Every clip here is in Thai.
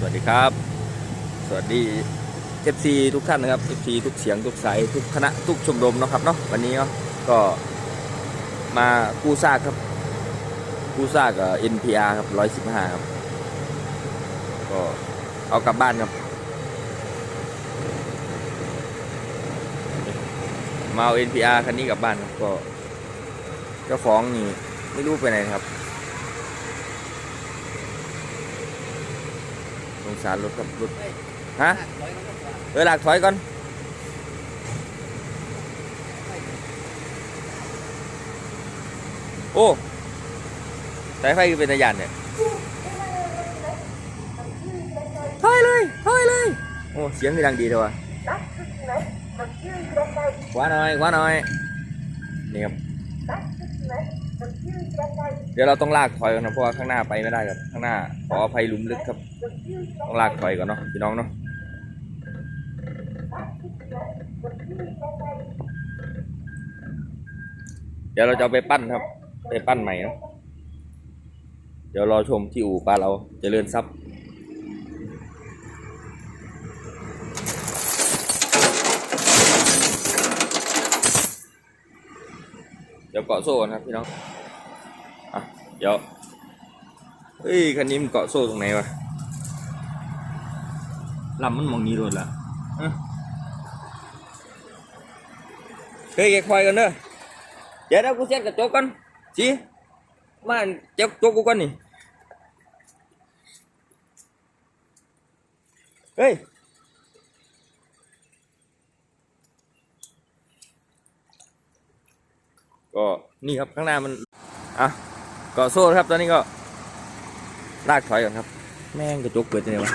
สวัสดีครับ สวัสดีเอฟซีทุกท่านนะครับเอฟซีทุกเสียงทุกสายทุกคณะทุกชมรมนะครับเนาะวันนี้เนาะก็มากู้ซากครับกู้ซากกับ NPR ครับร้อยสิบห้าครับก็เอากลับบ้านครับ มาเอา NPR คันนี้กลับบ้านครับก็เจ้าของนี่ไม่รู้ไปไหนครับ สารรถครับรถฮะเออหลักถอยก่อนโอ้สายไฟคือเป็นตะยานเนี่ยถอยเลยถอยเลยโอ้เสียงคือดังดีเถอะวะขวาหน่อยขวาหน่อยนี่ครับเดี๋ยวเราต้องลากถอยก่อนนะเพราะว่าข้างหน้าไปไม่ได้ครับข้างหน้าขออภัยหลุมลึกครับ ต้องลากถอยก่อนเนาะพี่น้องเนาะเดี๋ยวเราจะไปปั้นครับ ไปปั้นใหม่เนาะเดี๋ยวรอชมที่อู่ปลาเราเจริญทรัพย์เดี๋ยวเกาะโซ่ก่อนครับพี่น้อง อะ เดี๋ยว เฮ้ย คันนี้มันเกาะโซ่ตรงไหนวะ ลำมันมองนี้โดนละฮะเฮ้ยแกควายกันเด้อเดี๋ยวเดี๋ยวกูเซ็ตกระจกกันสิมาเจ็บจกกูกันนี่เฮ้ยก็นี่ครับข้างหน้ามันอะเกาะโซ่ครับตอนนี้ก็ลากถอยก่อนครับ แม่งกระจกเปิดยังไงวะ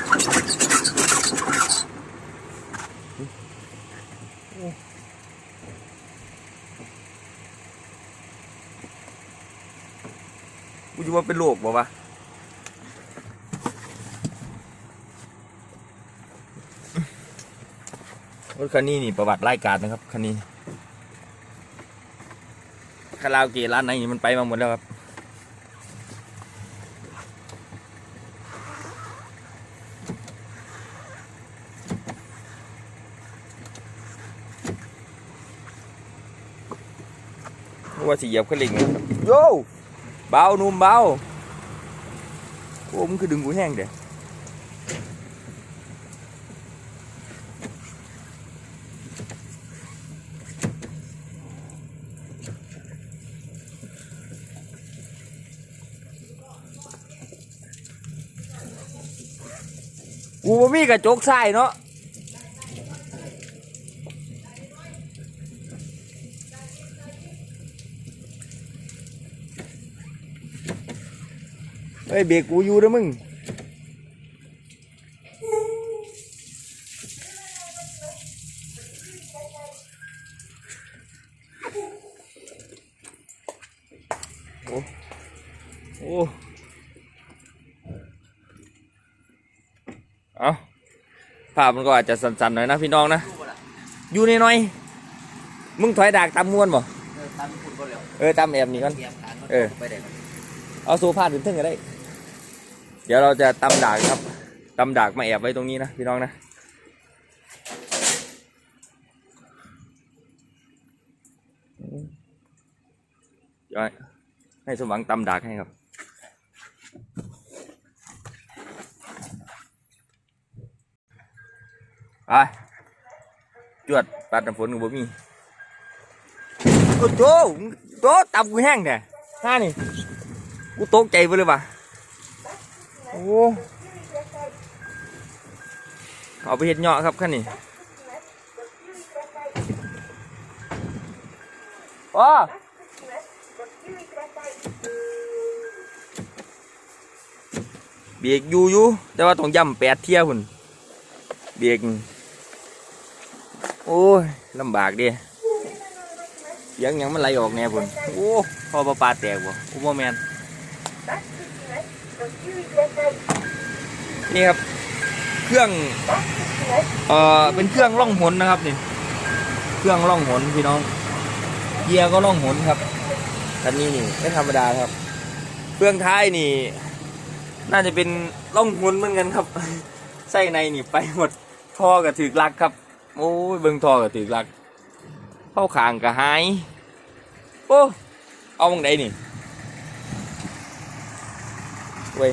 กูจะว่าเป็นโรคบ่วะรถคันนี้นี่ประวัติรายการนะครับคันนี้คาราโอเกะร้านไหนนี่มันไปมาหมดแล้วครับว่าสิเหยียบขึ้นลิงโย่ เบาหนุ่มเบาโอ้มึงคือดึงกูแห้งเด้กูบ่มีกระจกใส่เนาะ ฮ้ยเบรกกูอยู่เด้อมึงโอ้โอ้เอาภาพมันก็อาจจะสั่นๆหน่อยนะพี่น้องนะ อยู่ในน้อยๆมึงถอยดากตามมวนบ่เออตันคุณก็เร็วเออตามแอบนี่ก่อนเตรียมการเออไปได้ครับเอาโซฟาถึงทึ่งก็ได้ เดี๋ยวเราจะตำดากครับตำดากมาแอบไว้ตรงนี้นะพี่น้องนะให้ให้สมหวังตำดากให้ครับไปจวดปัดน้ำฝนกับบ่มีโอ้โหโตตับกูแห้งเนี่ยห้านี่กูตกใจไปเลยว่ะ เอาไปเห็ดเหยาะครับขั้นนี้ว้าเบรกอยู่อยู่แต่ว่าต้องย่ำแปดเที่ยหุ่นเบรกโอ้ยลำบากดิเสียังหยังมันไหลออกแน่พุ่นโอ้พอปลาปลาแตกบ่อุโมแมน นี่ครับ เครื่องเอ่อเป็นเครื่องล่องหนนะครับนี่เครื่องล่องหนพี่น้องเกียร์ก็ล่องหนครับคันนี้นี่ไม่ธรรมดาครับ เครื่องท้ายนี่ น่าจะเป็นล่องหนเหมือนกันครับไส้ในนี่ไปหมดท่อกับถือลักครับ โอ้ยเบิ่งท่อกับถือลัก เข้าขางกับหายโอ้เอามองใดนี่เว้ย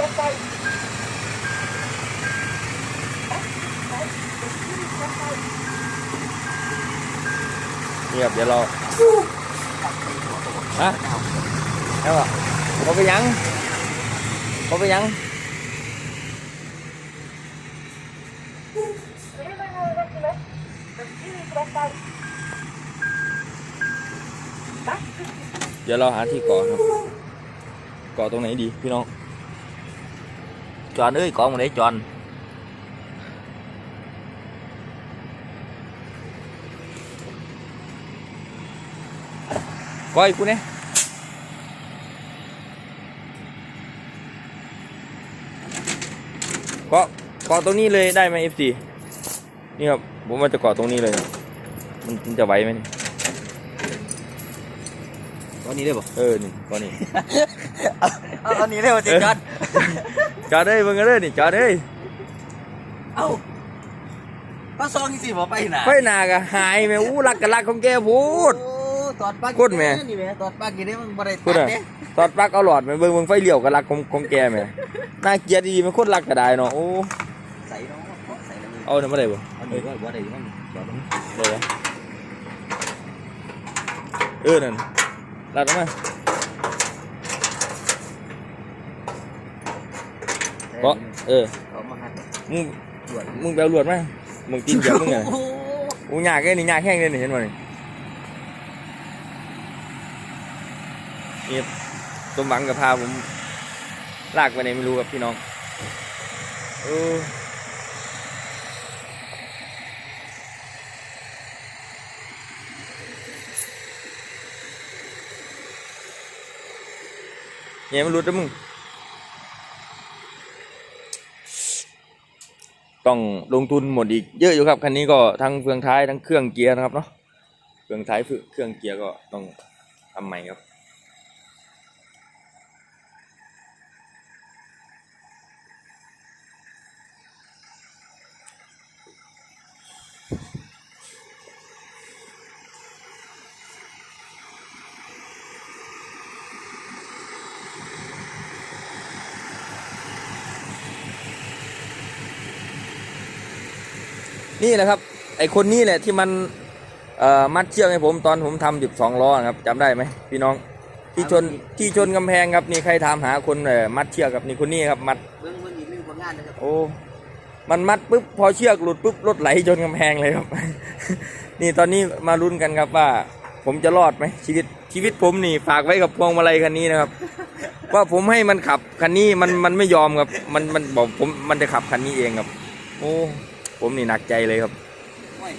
ลงไปเงียบเดี๋ยวเราฮะเอ้วอ่เขาไปยังเขาไปยังเดี๋ยวเราหาที่เกาะครับเกาะตรงไหนดีพี่น้อง จอนเอ้ยเกาะตรงไหนจอนก้อยกูเนี่ยเกาะเกาะตรงนี้เลยได้ไหม FC นี่ครับผมว่าจะเกาะตรงนี้เลยนะมันมันจะไหวไหมเนี่ยตอนนี้ได้ป่ะเออนี่เกาะนี่เอาตอนนี้ได้ป่ะเจ๊จอน จอดเอ้ยเบิ่งกันเลยนี่จอดเอ้ยเอ้าป้าซองจริงๆบอกไปไหนไฟหนากะหายแม่อู้รักกันรักของแกพูด โอ้ตอดปลาพูดแม่ นี่แม่ตอดปลากินได้มันบ่ได้พูดตัอะดเนี่ยตอดปลักเอาหลอดแม่เบิ่งเบิ่งไฟเลี้ยวกันรักของของแกแม่น่าเกลียดดีมันโคตรรักก็ได้เนาะโอ้ใส่เนาะใส่แล้วเอาเนี่ยมาได้บ่เอาหนีว่าบ่ได้มันจอดตรงนี้ได้บ่เออนั่นรัดออกมา เกาะเออเอามาหัดมึงด่วนมึงไปเอาหลวดมามึงตีนเหยียบมึงไงโอ้โหกูยากแค่นี่ยากแห้งเลยนี่เห็นบ่นี่นี่สมหวังกับพาผมลากไปไหนไม่รู้ครับพี่น้องเออเนี่ยมันรุดแล้วมึง ต้องลงทุนหมดอีกเยอะอยู่ครับคันนี้ก็ทั้งเฟืองท้ายทั้งเครื่องเกียร์นะครับเนาะเฟืองท้ายเครื่องเกียร์ก็ต้องทำใหม่ครับ นี่แหละครับ ไอคนนี้แหละที่มันเอ่อมัดเชือกให้ผมตอนผมทำสิบสองล้อนะครับจำได้ไหมพี่น้องที่ชนที่ชนกำแพงครับนี่ใครถามหาคนเอ่อมัดเชือกครับนี่คนนี้ครับมัดเบิ่งเบิ่งอีกหนึ่งผลงานนะครับโอ้มันมัดปุ๊บพอเชือกหลุดปุ๊บรถไหลชนกำแพงเลยครับ นี่ตอนนี้มาลุ้นกันครับว่า ผมจะรอดไหมชีวิตชีวิตผมนี่ฝากไว้กับพวงมาลัยคันนี้นะครับ ว่าผมให้มันขับคันนี้มันมันไม่ยอมครับ มันมันบอกผมมันจะขับคันนี้เองครับ โอ้ ผมนี่หนักใจเลยครับโอ้ย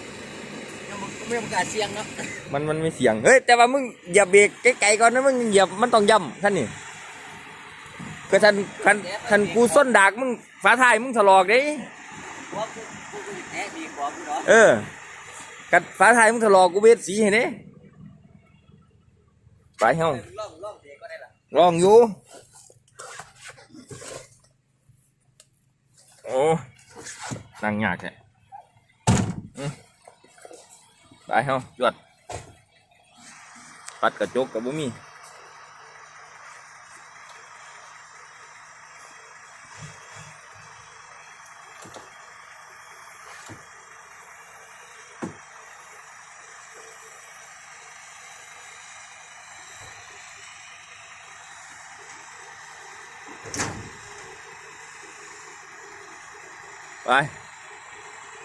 ยังไม่ประกล้าศเสียงเนาะมันมันไม่เสียงเฮ้ยแต่ว่ามึงอย่าเบรกไกลๆก่อนนะมึงอย่ามันต้องย่ำท่านนี่ก็ท่านท่านท่านกูส้นดากมึงฝาท้ายมึงถลอกเด้ว่ากูกูกูแท้ดีกว่ากูเนาะเออกัดฝาท้ายมึงถลอกกูเบ็ดสีให้เด้ไปเฮาล่องล่องเด็กก็ได้ล่ะลองอยู่โอ้ นั่งยากแท้อืมไปเฮา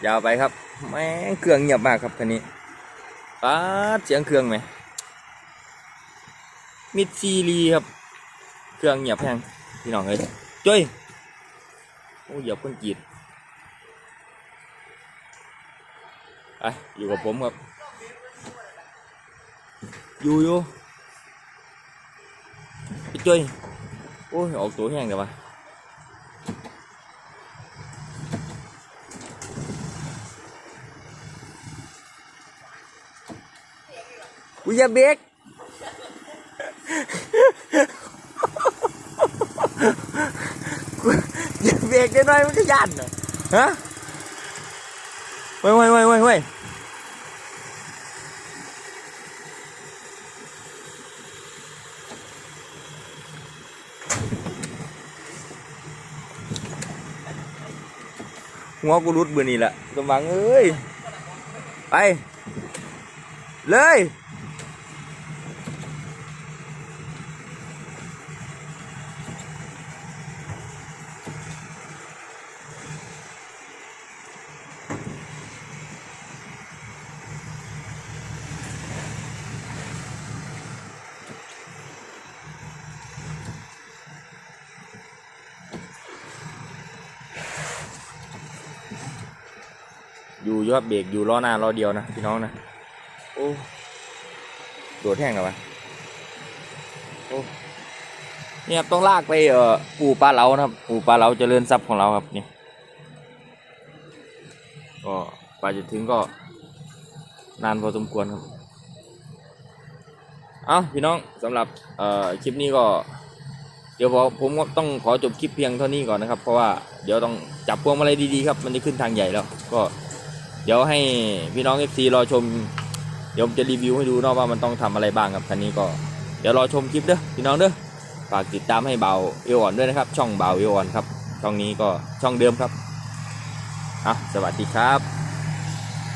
ยาวไปครับแม่งเครื่องเงียบมากครับคันนี้ป๊าดเสียงเครื่องไหมมิดซีรีครับ เครื่องเงียบแพงพี่น้องเอ้ยจ้ยโอ้เหยียบคนกรีดไปอยู่กับผมครับ อยู่อยู่ไอ้จ้ยโอ้ยออกตัวแห้งเดี๋ยววะ กูอย่าเบรกกูอย่าเบรกได้หน่อยมันก็ยันน่ะฮะเว้ยเว้ยเว้ยเว้ยเว้ยหัวกูรุดเบื่ อนี่แหละกำบังเอ้ยไปเลยอยู่ยอดเบรกอยู่ล้อหน้าล้อเดียวนะพี่น้องนะโอ้โดดแห้งแล้ววะโอ้เนี่ยครับต้องลากไปเอ่ออู่ปลาเหลานะครับอู่ปลาเหลาเจริญทรัพย์ของเราครับนี่ก็กว่าจะถึงก็ นานพอสมควรครับเอาพี่น้องสำหรับเอ่อคลิปนี้ก็ เดี๋ยวผมต้องขอจบคลิปเพียงเท่านี้ก่อนนะครับ เพราะว่าเดี๋ยวต้องจับพวงมาลัยดีๆครับ มันจะขึ้นทางใหญ่แล้วก็ เดี๋ยวให้พี่น้อง FC รอชม เดี๋ยวผมจะรีวิวให้ดูเนาะว่ามันต้องทำอะไรบ้างครับคันนี้ก็ เดี๋ยวรอชมคลิปเด้อพี่น้องเด้อฝากติดตามให้เบาเอวอ่อนด้วยนะครับ ช่องเบาเอวอ่อนครับช่องนี้ก็ช่องเดิมครับอะสวัสดีครับ